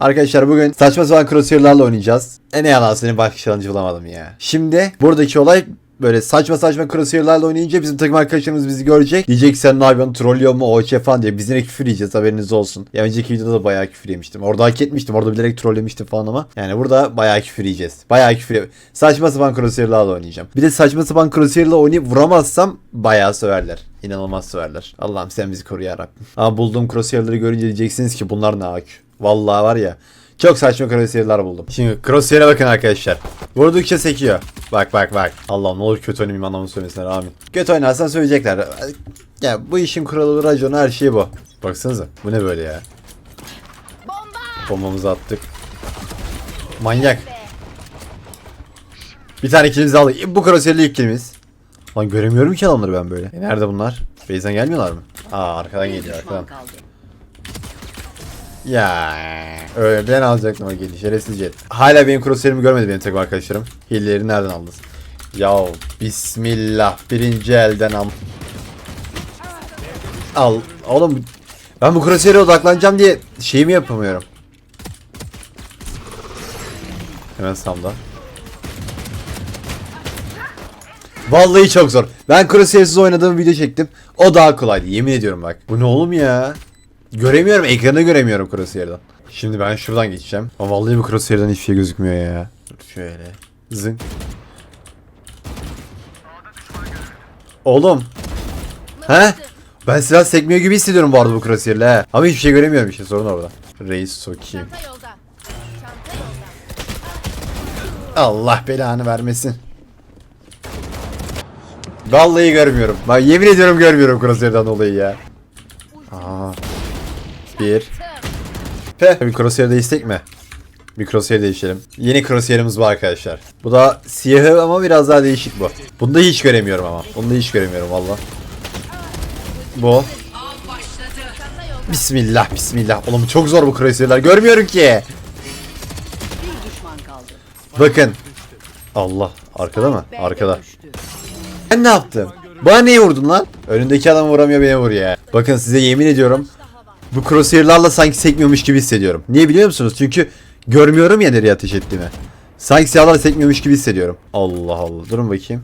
Arkadaşlar bugün saçma sapan crosshair'larla oynayacağız. E ne yalan senin başka challenge bulamadım ya. Şimdi buradaki olay böyle saçma saçma crosshair'larla oynayınca bizim takım arkadaşlarımız bizi görecek. Diyecek sen ne yapıyorsun trollüyor mu OC falan diye. Biz yine küfür yiyeceğiz haberiniz olsun. Ya önceki videoda da bayağı küfür yemiştim. Orada hak etmiştim. Orada bilerek trollemiştim falan ama. Yani burada bayağı küfür yiyeceğiz. Bayağı küfür Saçma sapan crosshair'larla oynayacağım. Bir de saçma sapan crosshair'la oynayıp vuramazsam bayağı söverler. İnanılmaz söverler. Allah'ım sen bizi koru ya Rabbim. Ama bulduğum crosshair'ları görünce diyeceksiniz ki bunlar ne akü. Vallahi var ya. Çok saçma crosshair'lar buldum. Şimdi crosshair'e bakın arkadaşlar. Vurdukça sekiyor. Bak bak bak. Allah'ım ne olur kötü oynayayım anlamını söylesinler amin. Kötü oynarsan söyleyecekler. Ya bu işin kuralı raconu her şey bu. Baksanıza bu ne böyle ya. Bombamızı attık. Manyak. Bir tane kilimizi aldık. Bu crosshair'li ilk kilimiz. Lan göremiyorum ki adamları ben böyle. E nerede bunlar? Base'den gelmiyorlar mı? Aa arkadan geliyor arkadan. Ya öyle ben alacaktım o geliş şerefsiz jet. Hala benim crosshair'imi görmedi benim takım arkadaşlarım. Hilleleri nereden aldınız? Ya bismillah birinci elden al. Al oğlum ben bu crosshair'e odaklanacağım diye şeyimi yapamıyorum. Hemen samda. Vallahi çok zor. Ben crosshair'siz oynadığım video çektim. O daha kolaydı. Yemin ediyorum bak. Bu ne oğlum ya? Göremiyorum. Ekranı göremiyorum crosshair'dan. Şimdi ben şuradan geçeceğim. Ama vallahi bu crosshair'dan hiçbir şey gözükmüyor ya. Dur şöyle. Zın. Oğlum. He? Ben silah sekmiyor gibi hissediyorum bu arada bu crosshair'le he. Ama hiçbir şey göremiyorum işte sorun orada. Reis sokayım. Çanta yolda. Çanta yolda. Allah belanı vermesin. Vallahi görmüyorum. Bak yemin ediyorum görmüyorum crosshair'dan dolayı ya. Aa. Bir. Pe. Bir crosshair değiştik mi? Bir crosshair değişelim. Yeni crosshair'ımız bu arkadaşlar. Bu da siyahı ama biraz daha değişik bu. Bunda hiç göremiyorum ama. Bunda hiç göremiyorum valla. Bu. Bismillah bismillah. Oğlum çok zor bu crosshair'lar. Görmüyorum ki. Bakın. Allah. Arkada mı? Arkada. Ben ne yaptım? Bana niye vurdun lan? Önündeki adam vuramıyor beni vuruyor. Bakın size yemin ediyorum. Bu crosshair'larla sanki sekmiyormuş gibi hissediyorum. Niye biliyor musunuz? Çünkü görmüyorum ya nereye ateş ettiğimi. Sanki silahlar sekmiyormuş gibi hissediyorum. Allah Allah. Durun bakayım.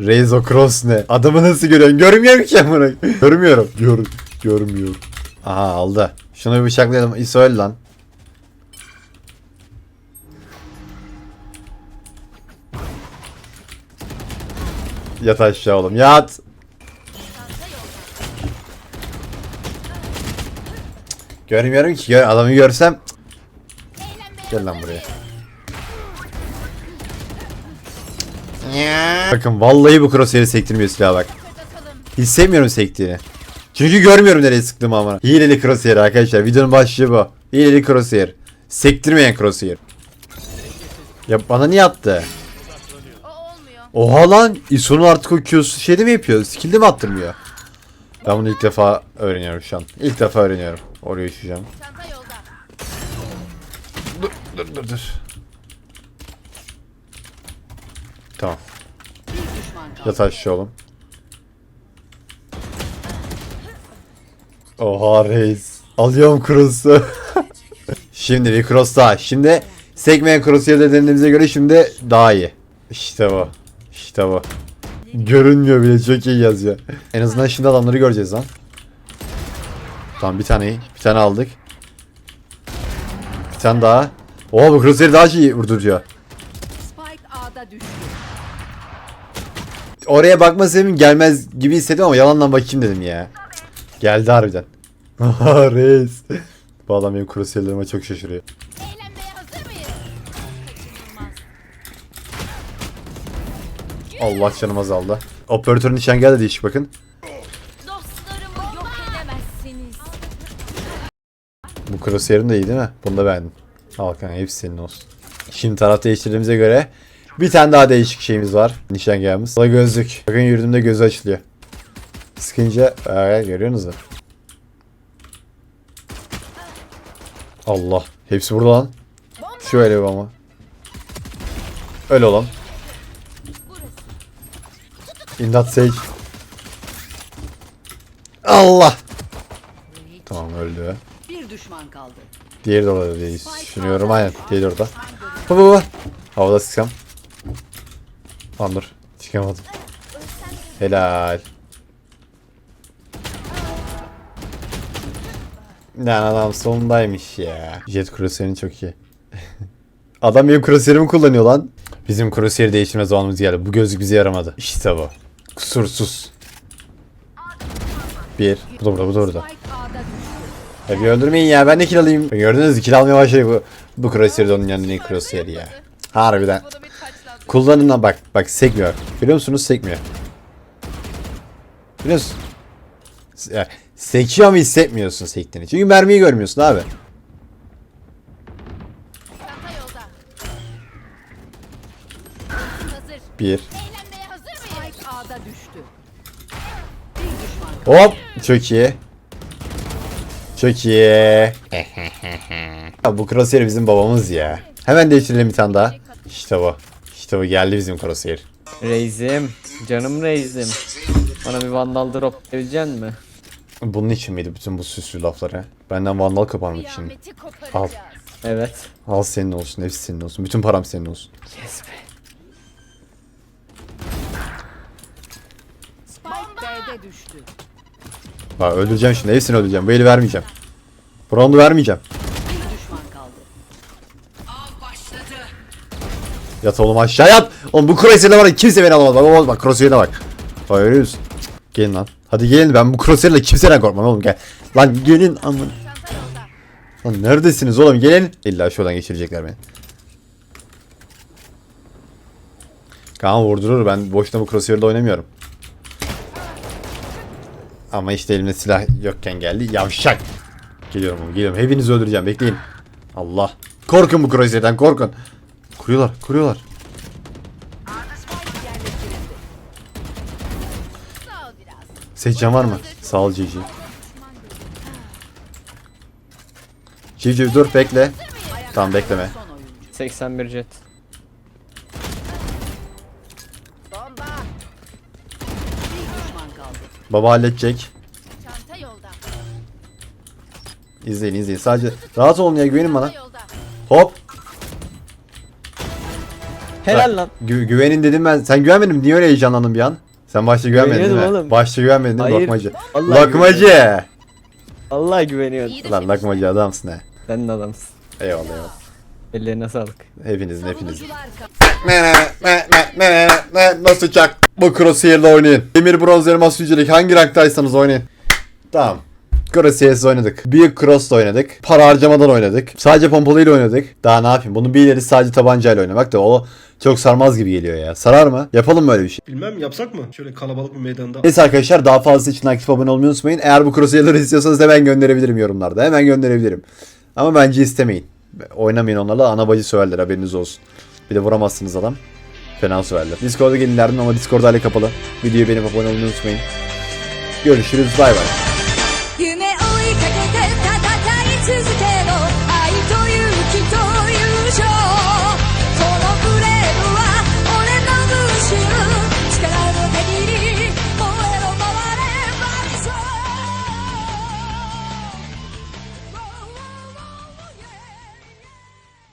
Raise o cross ne? Adamı nasıl görüyorsun? Görmüyorum ki amına. Görmüyorum. Gör, görmüyorum. Aha aldı. Şunu bir bıçaklayalım. İso öl lan. Yat aşağı oğlum. Yat. Görmüyorum ki. Gör, adamı görsem. Gel lan buraya. Bakın vallahi bu crosshair'i sektirmiyor silah bak. Hissetmiyorum sektiğini. Çünkü görmüyorum nereye sıktığımı ama. Hileli crosshair arkadaşlar. Videonun başlığı bu. Hileli crosshair. Sektirmeyen crosshair. Ya bana niye attı? Oha lan İso'nun artık o Q'su şeyde mi yapıyor? Skill'de mi attırmıyor? Ben bunu ilk defa öğreniyorum şu an. İlk defa öğreniyorum. Oraya uçacağım. Çanta yolda. Dur dur dur dur. Tamam. Yat aşağı oğlum. Oha reis. Alıyorum cross'u. şimdi bir cross daha. Şimdi sekmeyen cross yerde denediğimize göre şimdi daha iyi. İşte bu. İşte bu. Görünmüyor bile çok iyi yazıyor. En azından şimdi adamları göreceğiz lan. Tamam bir tane. Bir tane aldık. Bir tane daha. Oha bu crosshair daha iyi vurduruyor. Oraya bakma sebebim gelmez gibi hissettim ama yalandan bakayım dedim ya. Cık, Geldi harbiden. Reis. Bu adam benim crosshair'larıma çok şaşırıyor. Allah canım azaldı. Operatörün nişan geldi değişik bakın. Bu crosshair'ın da iyi değil mi? Bunu da beğendim. Al hepsi senin olsun. Şimdi taraf değiştirdiğimize göre bir tane daha değişik şeyimiz var. Nişangahımız. Bu da gözlük. Bakın yürüdüğümde gözü açılıyor. Sıkınca ee, görüyorsunuz mu? Allah. Hepsi burada lan. Şöyle bir ama. Öyle olan. İmdat Sage. Allah. Tamam öldü. Düşman kaldı. Diğeri de orada diye düşünüyorum. Aynen. Diğeri orada. Baba baba. Havada sıksam. Lan dur. Çıkamadım. Helal. Lan adam sonundaymış ya. Jet Crusader'in çok iyi. adam benim Crusader'imi kullanıyor lan. Bizim Crusader değiştirme zamanımız geldi. Bu gözlük bize yaramadı. İşte bu. Kusursuz. Bir. Bu da burada, bu da burada. Ya bir öldürmeyin ya ben de kill alayım. Gördünüz mü kill almaya başladı bu. Bu Crusader de onun yanında en Crusader ya. Harbiden. Bu da bir taçlandı. Kullanın lan bak. Bak sekmiyor. Biliyor musunuz sekmiyor. Biliyor musun? Ya, sekiyor ama hissetmiyorsun sektiğini. Çünkü mermiyi görmüyorsun abi. Çanta yolda. Hazır. Bir. Hop. Çok iyi. Çok iyi. ya bu Crosshair bizim babamız ya. Hemen değiştirelim bir tane daha. İşte bu. İşte bu geldi bizim Crosshair. Reis'im. Canım Reis'im. Bana bir vandal drop verecek mi? Bunun için miydi bütün bu süslü lafları? Benden vandal kapanmak için. Koparacağız. Evet. Al senin olsun, hepsi senin olsun. Bütün param senin olsun. Yes be. Spike B'de düştü. Bak öldüreceğim şimdi, hepsini öldüreceğim. Bu eli vermeyeceğim. Bu vermeyeceğim. Yat oğlum aşağı yat. Oğlum bu Crusader'la var ya kimse beni alamaz. Bak bak bak Crusader'la bak. Görüyor musun? Cık, Gelin lan. Hadi gelin ben bu Crusader'la kimseden korkmam oğlum gel. Lan gelin yolda. Lan neredesiniz oğlum gelin. İlla şuradan geçirecekler beni. Kaan vurdurur ben boşuna bu Crusader'da oynamıyorum. Ama işte elimde silah yokken geldi. Yavşak. Geliyorum oğlum geliyorum. Hepinizi öldüreceğim bekleyin. Allah. Korkun bu Crusader'dan korkun. Kuruyorlar kuruyorlar. Spike yerleştirildi. Sağ ol biraz. Seçeceğim var mı? Sağ ol Cici. Cici dur bekle. Tamam bekleme. Son oyuncu. 81 jet. Baba halledecek. Çanta yolda. İzleyin izleyin. Sadece rahat olun ya güvenin bana. Yolda. Hop. Helal lan. gü- güvenin dedim ben. Sen güvenmedin? Niye öyle heyecanlandın bir an? Sen başta güvenmedin değil mi? Güveniyordum oğlum. Başta güvenmedin değil mi? Hayır. Lokmacı. Vallahi Lokmacı. Allah güveniyorum. İyi de Lan lokmacı adamsın he. Sen de adamsın. Eyvallah eyvallah. Ellerine sağlık. Hepinizin hepinizin. Savunucular Nasıl çak? Bu Crosshair'la oynayın. Demir bronz elmas yücelik hangi ranktaysanız oynayın. Tamam. Crosshair'siz oynadık. Büyük Cross'la oynadık. Para harcamadan oynadık. Sadece pompalıyla oynadık. Daha ne yapayım? Bunun bir ileri sadece tabancayla oynamak da o çok sarmaz gibi geliyor ya. Sarar mı? Yapalım mı öyle bir şey? Bilmem yapsak mı? Şöyle kalabalık bir meydanda. Neyse arkadaşlar daha fazlası için aktif abone olmayı unutmayın. Eğer bu Crosshair'ları istiyorsanız hemen gönderebilirim yorumlarda. Hemen gönderebilirim. Ama bence istemeyin. Oynamayın onlarla ana bacı söverler haberiniz olsun. Bir de vuramazsınız adam. Fena söverler. Discord'a gelin ama Discord hala kapalı. Videoyu beğenip abone olmayı unutmayın. Görüşürüz bay bay.